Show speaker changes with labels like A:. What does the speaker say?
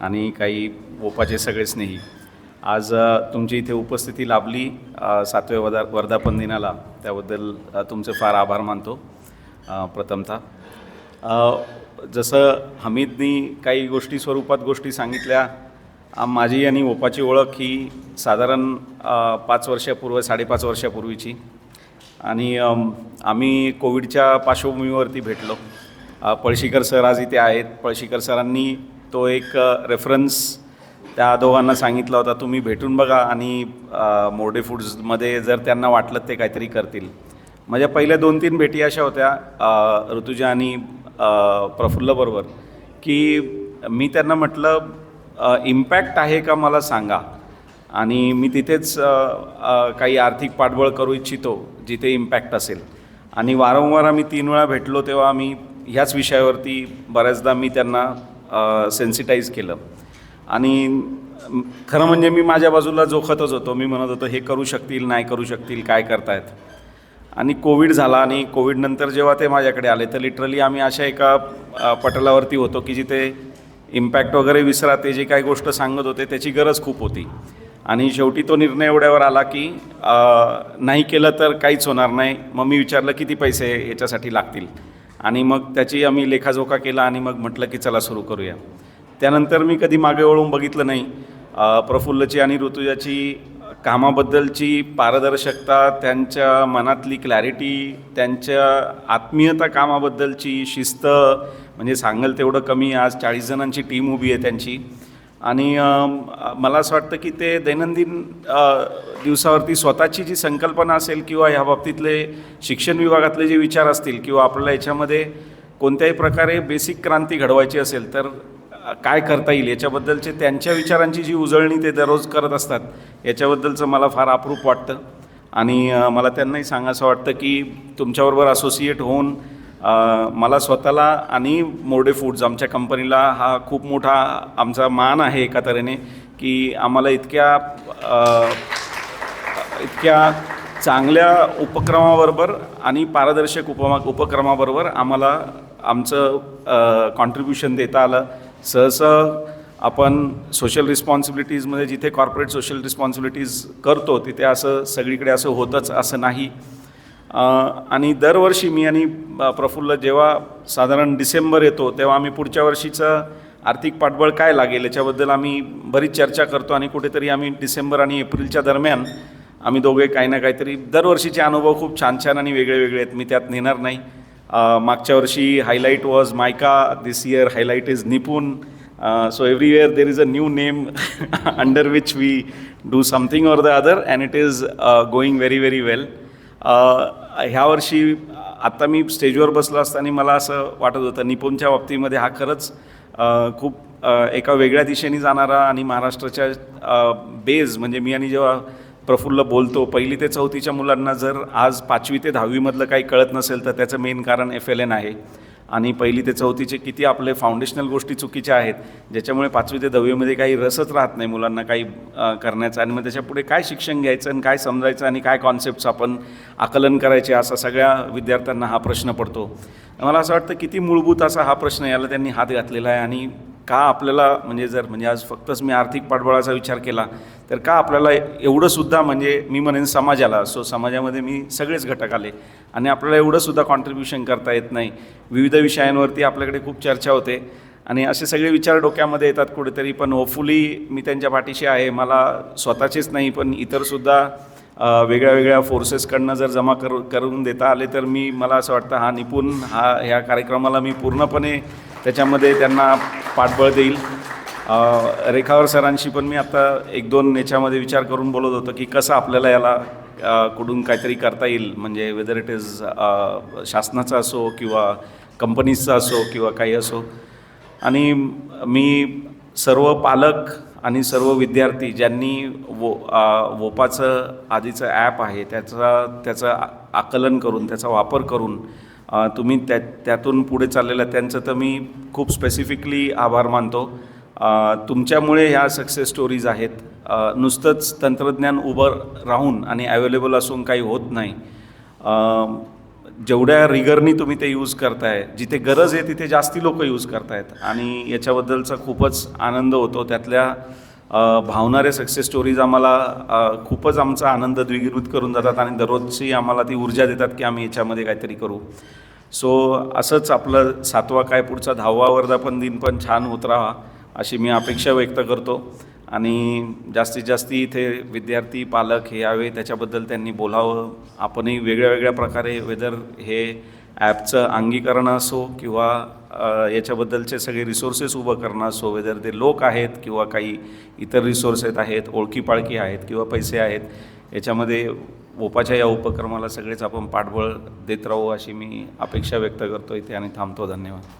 A: आणि काही ओपाचे सगळे स्नेही. आज तुमची इथे उपस्थिती लाभली सातव्या वर्धा वर्धापन दिनाला त्याबद्दल तुमचे फार आभार मानतो प्रथमतः. जसं हमीदनी काही गोष्टी स्वरूपात गोष्टी सांगितल्या माझी आणि ओपाची ओळख ही साधारण पाच वर्षापूर्व साडेपाच वर्षापूर्वीची. आणि आम्ही कोविडच्या पार्श्वभूमीवरती भेटलो. पळशीकर सर आज इथे आहेत. पळशीकर सरांनी तो एक रेफरन्स त्या दोघांना सांगितला होता तुम्ही भेटून बघा आणि अ, मोर्डे फूड्समध्ये जर त्यांना वाटलं ते काहीतरी करतील. माझ्या पहिल्या दोन तीन भेटी अशा होत्या ऋतुजा आणि प्रफुल्लबरोबर की मी त्यांना म्हटलं इम्पॅक्ट आहे का मला सांगा? आणि मी तिथेच काही आर्थिक पाठबळ करू इच्छितो जिथे इम्पॅक्ट असेल. आणि वारंवार आम्ही तीन वेळा भेटलो तेव्हा आम्ही ह्याच विषयावरती बऱ्याचदा मी त्यांना सेन्सिटाईज केलं. आणि खरं म्हणजे मी माझ्या बाजूला जोखतच होतो. मी म्हणत होतो हे करू शकतील नाही करू शकतील काय करतायत? आणि कोविड झाला आणि कोविडनंतर जेव्हा ते माझ्याकडे आले तर लिटरली आम्ही अशा एका पटलावरती होतो की जिथे इम्पॅक्ट वगैरे विसरा ते जे काही गोष्ट सांगत होते त्याची गरज खूप होती. आणि शेवटी तो निर्णय एवढ्यावर आला की नाही केलं तर काहीच होणार नाही. मग मी विचारलं किती पैसे याच्यासाठी लागतील? आणि मग त्याची आम्ही लेखाजोखा केला आणि मग म्हटलं की चला सुरू करूया. त्यानंतर मी कधी मागे वळून बघितलं नाही. प्रफुल्लची आणि ऋतुजाची कामाबद्दलची पारदर्शकता त्यांच्या मनातली क्लॅरिटी त्यांच्या आत्मीयता कामाबद्दलची शिस्त म्हणजे सांगेल तेवढं कमी. आज चाळीस जणांची टीम उभी आहे त्यांची. आणि मला असं वाटतं की ते दैनंदिन दिवसावरती स्वतःची जी संकल्पना असेल किंवा ह्या बाबतीतले शिक्षण विभागातले जे विचार असतील किंवा आपल्याला याच्यामध्ये कोणत्याही प्रकारे बेसिक क्रांती घडवायची असेल तर काय करता येईल याच्याबद्दलचे त्यांच्या विचारांची जी उजळणी ते दररोज करत असतात याच्याबद्दलचं मला फार अप्रूप वाटतं. आणि मला त्यांनाही सांगायचं वाटतं की तुमच्याबरोबर असोसिएट होऊन मला स्वतःला आणि मोर्डे फूड्स आमच्या कंपनीला हा खूप मोठा आमचा मान आहे एका तऱ्हेने की आम्हाला इतक्या इतक्या चांगल्या उपक्रमाबरोबर आणि पारदर्शक उपमा उपक्रमाबरोबर आम्हाला आमचं कॉन्ट्रीब्युशन देता आलं. सहसा आपण सोशल रिस्पॉन्सिबिलिटीजमध्ये जिथे कॉर्पोरेट सोशल रिस्पॉन्सिबिलिटीज करतो तिथे असं सगळीकडे असं होतंच असं नाही. आणि दरवर्षी मी आणि प्रफुल्ल जेव्हा साधारण डिसेंबर येतो तेव्हा आम्ही पुढच्या वर्षीचं आर्थिक पाठबळ काय लागेल याच्याबद्दल आम्ही बरीच चर्चा करतो आणि कुठेतरी आम्ही डिसेंबर आणि एप्रिलच्या दरम्यान आम्ही दोघे काही ना काहीतरी दरवर्षीचे अनुभव खूप छान छान आणि वेगळे वेगळे आहेत मी त्यात नेणार नाही. मागच्या वर्षी highlight was mica this year highlight is Nipun. So everywhere there is a new name under which we do something or the other and it is going very very well ह्यावर्षी ह्या वर्षी आत्ता मी स्टेजवर बसलो असताना मला असं वाटत होतं निपुणच्या बाबतीमध्ये हा खरंच खूप एका वेगळ्या दिशेने जाणारा आणि महाराष्ट्राच्या बेज म्हणजे मी आणि जेव्हा प्रफुल्ल बोलतो पहिली ते चौथीच्या मुलांना जर आज पाचवी ते दहावीमधलं काही कळत नसेल तर त्याचं मेन कारण एफ एल एन आहे. आणि पहिली ते चौथीचे किती आपले फाउंडेशनल गोष्टी चुकीच्या आहेत ज्याच्यामुळे पाचवी ते दहावीमध्ये काही रसच राहत नाही मुलांना काही करण्याचं. आणि मग त्याच्यापुढे काय शिक्षण घ्यायचं आणि काय समजायचं आणि काय कॉन्सेप्ट्स आपण आकलन करायचे असा सगळ्या विद्यार्थ्यांना हा प्रश्न पडतो. मला असं वाटतं किती मूलभूत असा हा प्रश्न याला त्यांनी हात घातलेला आहे आणि का आपल्याला म्हणजे जर म्हणजे आज फक्तच मी आर्थिक पाठबळाचा विचार केला तर का आपल्याला एवढंसुद्धा म्हणजे मी म्हणेन समाजाला सो समाजामध्ये मी सगळेच घटक आले. आणि आपल्याला एवढंसुद्धा कॉन्ट्रीब्युशन करता येत नाही. विविध विषयांवरती आपल्याकडे खूप चर्चा होते. आणि असे सगळे विचार डोक्यामध्ये येतात कुठेतरी पण होपफुली मी त्यांच्या पाठीशी आहे. मला स्वतःचेच नाही पण इतरसुद्धा वेगळ्या वेगळ्या फोर्सेसकडनं जर जमा कर करून देता आले तर मी मला असं वाटतं हा निपुण हा ह्या कार्यक्रमाला मी पूर्णपणे त्याच्यामध्ये त्यांना पाठबळ देईल. रेखावर सरांशी पण मी आता एक दोन याच्यामध्ये विचार करून बोलत होतो की कसं आपल्याला याला कुठून काहीतरी करता येईल. म्हणजे वेदर इट इज शासनाचं असो किंवा कंपनीजचं असो किंवा काही असो. आणि मी सर्व पालक आणि सर्व विद्यार्थी ज्यांनी वो वोपाचं आधीचं ॲप आहे त्याचा त्याचं आ- आकलन करून त्याचा वापर करून तुम्ही त्या त्यातून पुढे चाललेलं त्यांचं तर मी खूप स्पेसिफिकली आभार मानतो. तुमच्यामुळे ह्या सक्सेस स्टोरीज आहेत. नुसतंच तंत्रज्ञान उभं राहून आणि अवेलेबल असून काही होत नाही. जेवढ्या रिगरनी तुम्ही ते यूज करताय जिथे गरज आहे तिथे जास्ती लोक यूज करतायत. आणि याच्याबद्दलचा खूपच आनंद होतो. त्यातल्या भावणाऱ्या भावणारे सक्सेस स्टोरीज आम्हाला खूपच आमचा आनंद द्विगीभूत करून जातात आणि दररोजची आम्हाला ती ऊर्जा देतात की आम्ही याच्यामध्ये काहीतरी करू. सो असंच आपलं सातवा काय पुढचा दहावा वर्धापन दिन पण छान होत राहा अशी मी अपेक्षा व्यक्त करतो. आणि जास्तीत जास्त इथे विद्यार्थी पालक हे यावे त्याच्याबद्दल त्यांनी बोलावं. आपणही वेगळ्या वेगळ्या प्रकारे वेदर हे ॲपचं अंगीकरण असो किंवा याच्याबद्दलचे सगळे रिसोर्सेस उभं करणं सो वेदर ते लोक आहेत किंवा काही इतर रिसोर्सेस आहेत ओळखीपाळखी आहेत किंवा पैसे आहेत याच्यामध्ये ओपाच्या या उपक्रमाला सगळेच आपण पाठबळ देत राहू अशी मी अपेक्षा व्यक्त करतो इथे आणि थांबतो. धन्यवाद.